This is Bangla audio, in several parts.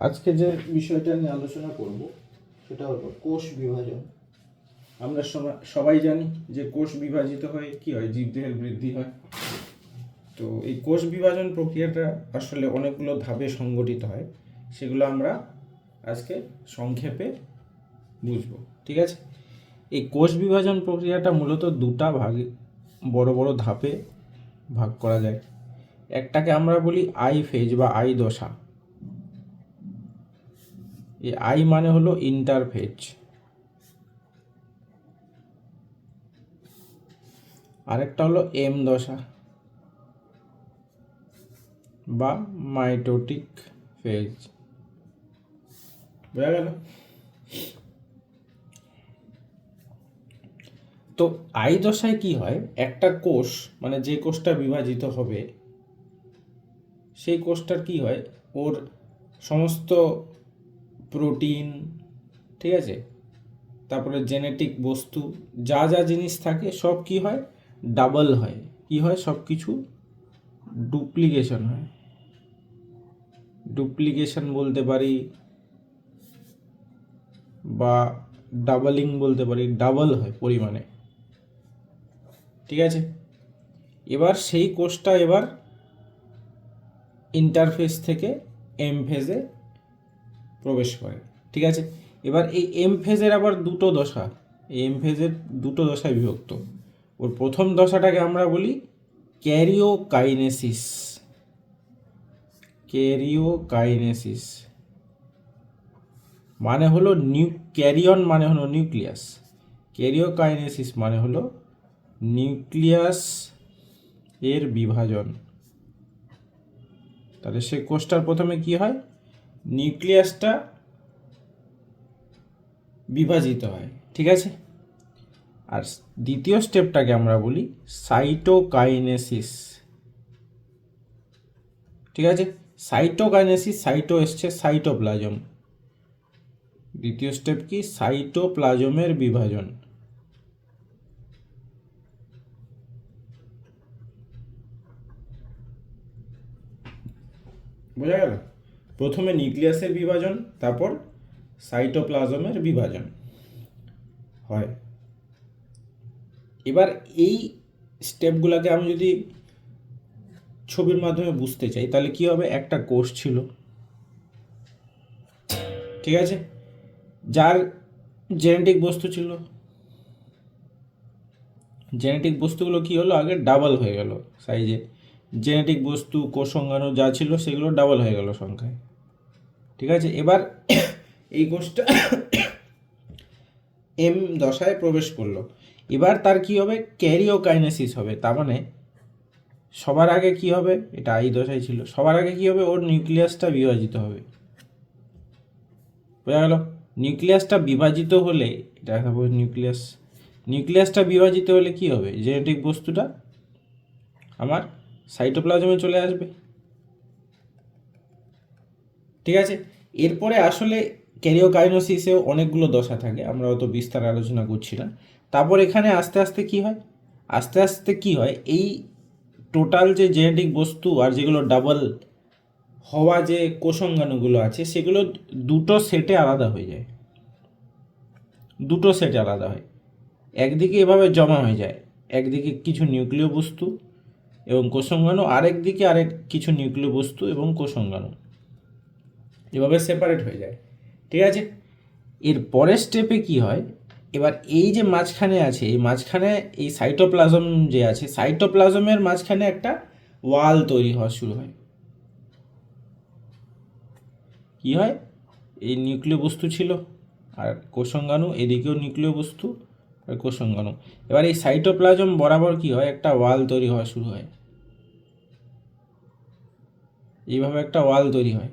আজকে যে বিষয়টা নিয়ে আলোচনা করব, সেটা হলো কোষ বিভাজন। আমরা সবা- সবাই জানি যে কোষ বিভাজিত হয়ে কি হয়? জীবদেহের বৃদ্ধি হয়। তো এই কোষ বিভাজন প্রক্রিয়াটা আসলে অনেকগুলো ধাপে সংগঠিত হয়। সেগুলো আমরা আজকে সংক্ষেপে বুঝব। ঠিক আছে? এই কোষ বিভাজন প্রক্রিয়াটা মূলত দুটা ভাগে, বড় বড় ধাপে ভাগ করা যায়। একটাকে আমরা বলি আই ফেজ বা আই দশা। এই আই মানে হলো ইন্টারফেজ আরেকটা হলো এম দশা বা মাইটোটিক ফেজ বোঝা গেল? তো আই দশায় কি হয়? একটা কোষ মানে যে কোষটা বিভাজিত হবে, সেই কোষটার কি হয়? ওর সমস্ত প্রোটিন ঠিক আছে? তারপরে জেনেটিক বস্তু, যা যা জিনিস থাকে, সব কি হয়? ডাবল হয়। কি হয়? সব কিছু ডুপ্লিকেশন হয়। ডুপ্লিকেশন বলতে পারি বা ডাবলিং বলতে পারি ডাবল হয় পরিমাণে। ঠিক আছে? এবার সেই কোষটা এবার ইন্টারফেস থেকে এম ফেজে প্রবেশ করে। ঠিক আছে? এবার এই এম ফেজের আবার দুটো দশা। এই এম ফেজের দুটো দশায় বিভক্ত। ওর প্রথম দশাটাকে আমরা বলি ক্যারিওকাইনেসিস। ক্যারিওকাইনেসিস। মানে হলো নিউ, ক্যারিয়ন মানে হলো নিউক্লিয়াস। ক্যারিওকাইনেসিস মানে হলো নিউক্লিয়াস এর বিভাজন। তাহলে সে কোষটার প্রথমে কি হয়? নিউক্লিয়াসটা বিভাজিত হয়, ঠিক আছে? আর দ্বিতীয় স্টেপটাকে আমরা বলি সাইটোকাইনেসিস। ঠিক আছে? সাইটোকাইনেসিস, সাইটো এসছে, সাইটোপ্লাজম। দ্বিতীয় স্টেপ কি? সাইটোপ্লাজমের বিভাজন। বোঝা গেল? প্রথমে নিউক্লিয়াসের বিভাজন, তারপর সাইটোপ্লাজমের বিভাজন হয়। এবার এই স্টেপগুলোকে আমি যদি ছবির মাধ্যমে বুঝতে চাই, তাহলে কি হবে? একটা কোষ ছিল। ঠিক আছে? যার জেনেটিক বস্তু ছিল। জেনেটিক বস্তুগুলো কি হলো? আগে ডাবল হয়ে গেল সাইজে। জেনেটিক বস্তু, কোষ কোষঙ্গাণু যা ছিল, সেগুলো ডাবল হয়ে গেল সংখ্যায়। ঠিক আছে? এবার এই কোষটা এম দশায় প্রবেশ করল। এবার তার কি হবে? ক্যারিওকাইনেসিস হবে। তার মানে সবার আগে কি হবে? এটা আই দশায় ছিল। সবার আগে কি হবে? ওর নিউক্লিয়াসটা বিভাজিত হবে। বোঝা গেল? নিউক্লিয়াসটা বিভাজিত হলে, এটা সাপোজ নিউক্লিয়াস। নিউক্লিয়াসটা বিভাজিত হলে কি হবে? জেনেটিক বস্তুটা আমার সাইটোপ্লাজমে চলে আসবে। ঠিক আছে? এরপরে আসলে ক্যারিওকাইনোসিসেও অনেকগুলো দশা থাকে, আমরা অত বিস্তার আলোচনা করছি না। তারপর এখানে আস্তে আস্তে কি হয়? আস্তে আস্তে কি হয়? এই টোটাল যে জেনেটিক বস্তু আর যেগুলো ডাবল হওয়া যে কোষঙ্গাণুগুলো আছে, সেগুলো দুটো সেটে আলাদা হয়ে যায়। দুটো সেটে আলাদা হয়। একদিকে এভাবে জমা হয়ে যায়, একদিকে কিছু নিউক্লিয় বস্তু এবং কোষঙ্গাণু আরেক দিকে আরেক কিছু নিউক্লিয় বস্তু এবং কোষঙ্গাণু। এভাবে সেপারেট হয়ে যায়, ঠিক আছে? এর পরের স্টেপে কি হয়? এবার এই যে মাঝখানে আছে, এই মাঝখানে এই সাইটোপ্লাজম যে আছে সাইটোপ্লাজমের মাঝখানে একটা ওয়াল তৈরি হওয়া শুরু হয়। কি হয়? এই নিউক্লিয় বস্তু ছিল, আর কোষঙ্গাণু, এদিকেও নিউক্লিয় বস্তু, আর কোষঙ্গাণু। এবার এই সাইটোপ্লাজম বরাবর কি হয়? একটা ওয়াল তৈরি হওয়া শুরু হয়। এইভাবে একটা ওয়াল তৈরি হয়।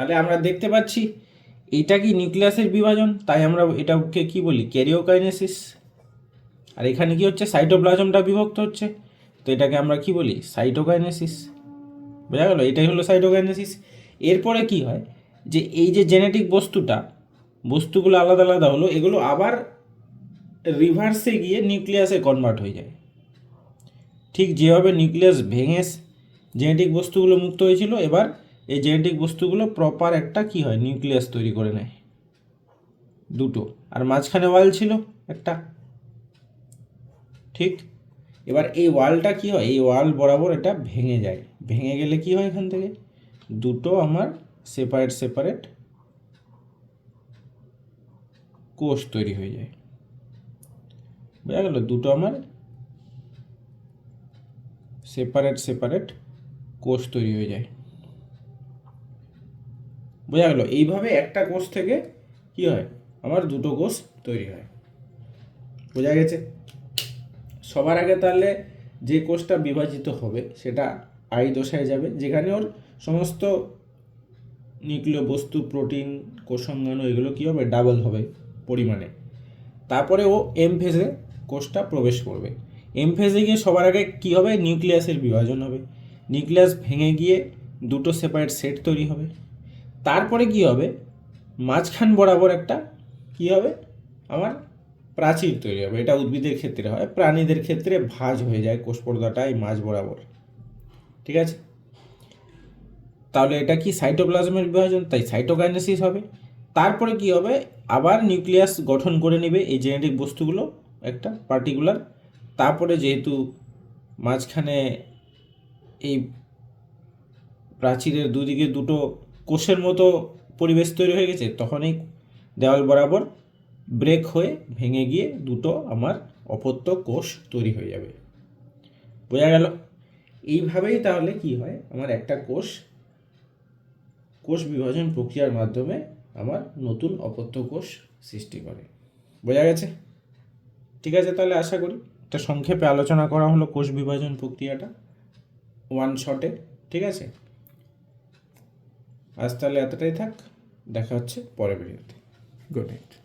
তাহলে আমরা দেখতে পাচ্ছি এটা কি নিউক্লিয়াসের বিভাজন? তাই আমরা এটাকে কি বলি? ক্যারিওকাইনেসিস আর এখানে কি হচ্ছে? সাইটোপ্লাজমটা বিভক্ত হচ্ছে। তো এটাকে আমরা কি বলি? সাইটোকাইনেসিস। বোঝা গেল? এটাই হলো সাইটোকাইনেসিস। এরপরে কি হয়? যে এই যে জেনেটিক বস্তুটা, বস্তুগুলো আলাদা আলাদা হলো, এগুলো আবার রিভার্সে গিয়ে নিউক্লিয়াসে কনভার্ট হয়ে যায়। ঠিক যেভাবে নিউক্লিয়াস ভেঙে জেনেটিক বস্তুগুলো মুক্ত হয়েছিল, এবার এই জেনেটিক বস্তুগুলো প্রপার একটা কি হয়? নিউক্লিয়াস তৈরি করে নেয়। দুটো। আর মাঝখানে ওয়াল ছিল একটা। ঠিক? এবার এই ওয়ালটা কি হয়? এই ওয়াল বরাবর এটা ভেঙে যায়। ভেঙে গেলে কি হয় এখান থেকে? দুটো আমার সেপারেট সেপারেট কোষ তৈরি হয়ে যায়। বোঝা গেল? দুটো আমার সেপারেট সেপারেট কোষ তৈরি হয়ে যায়। বোঝা গেল, এইভাবে একটা কোষ থেকে কি হয়? আমার দুটো কোষ তৈরি হয়। বোঝা গেছে? সবার আগে তাহলে যে কোষটা বিভাজিত হবে, সেটা আই দশায় যাবে, যেখানে ওর সমস্ত নিউক্লিয় বস্তু, প্রোটিন কোষাঙ্গাণু এগুলো কী হবে? ডাবল হবে পরিমাণে। তারপরে ও এম ফেজে কোষটা প্রবেশ করবে। এম ফেজে গিয়ে সবার আগে কী হবে? নিউক্লিয়াসের বিভাজন হবে। নিউক্লিয়াস ভেঙে গিয়ে দুটো সেপারেট সেট তৈরি হবে। তারপরে কি হবে? মাঝখান বরাবর একটা কি হবে? আমার প্রাচীর তৈরি হবে। এটা উদ্ভিদের ক্ষেত্রে হয়, প্রাণীদের ক্ষেত্রে ভাঁজ হয়ে যায় কোষ পর্দাটা এই মাঝ বরাবর। ঠিক আছে? তাহলে এটা কি সাইটোপ্লাজমের বিভাজন? তাই সাইটোকাইনেসিস হবে। তারপরে কি হবে? আবার নিউক্লিয়াস গঠন করে নেবে এই জেনেটিক বস্তুগুলো, একটা পার্টিকুলার। তারপরে যেহেতু মাঝখানে এই প্রাচীরের দুদিকে দুটো কোষের মতো পরিবেশ তৈরি হয়ে গেছে, তখনই দেওয়াল বরাবর ব্রেক হয়ে ভেঙে গিয়ে দুটো আমার অপত্য কোষ তৈরি হয়ে যাবে। বোঝা গেল? এইভাবেই তাহলে কি হয়? আমার একটা কোষ কোষ বিভাজন প্রক্রিয়ার মাধ্যমে আমার নতুন অপত্য কোষ সৃষ্টি করে। বোঝা গেছে? ঠিক আছে তাহলে আশা করি। একটা সংক্ষেপে আলোচনা করা হলো কোষ বিভাজন প্রক্রিয়াটা ওয়ান শটে ঠিক আছে? আজ তাহলে এতটাই থাক দেখা হচ্ছে পরের ভিডিওতে গুড নাইট